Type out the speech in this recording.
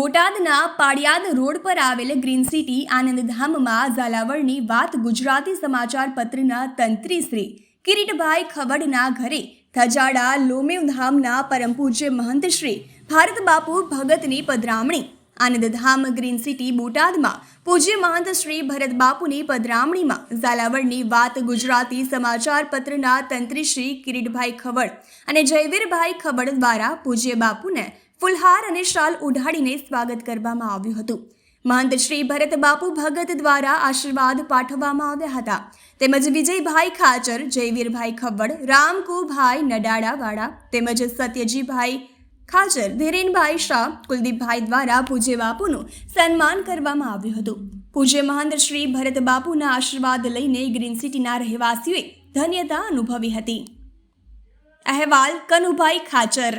બોટાદના પાડિયાદ રોડ પર આવેલ ગ્રીન સિટી આનંદધામમાં ઝાલાવડની વાત ગુજરાતી સમાચાર પત્રના તંત્રી શ્રી કિરીટભાઈ ખવડના ઘરે થજાડા લોમેવ ધામના પરમ પૂજ્ય મહંત શ્રી ભારત બાપુ ભગતની પધરામણી. આનંદધામ ગ્રીન સિટી બોટાદમાં પૂજ્ય મહંત શ્રી ભરત બાપુની પધરામણીમાં ઝાલાવડની વાત ગુજરાતી સમાચાર પત્રના તંત્રી શ્રી કિરીટભાઈ ખવડ અને જયવીરભાઈ ખવડ દ્વારા પૂજ્ય બાપુને ફુલહાર અને શાલ ઉઢાડીને સ્વાગત કરવામાં આવ્યું હતું. મહંત શ્રી ભરત બાપુ ભગત દ્વારા આશીર્વાદ પાઠવવામાં આવ્યા હતા. તેમજ વિજયભાઈ ખાચર, જયવીરભાઈ ખવડ રામકુભાઈ નડાડાવાળા તેમજ સત્યજીભાઈ ખાચર, ધીરેનભાઈ શાહ, કુલદીપભાઈ દ્વારા પૂજ્ય બાપુનું સન્માન કરવામાં આવ્યું હતું. પૂજ્ય મહંત શ્રી ભરત બાપુના આશીર્વાદ લઈને ગ્રીન સિટીના રહેવાસીઓએ ધન્યતા અનુભવી હતી. અહેવાલ કનુભાઈ ખાચર.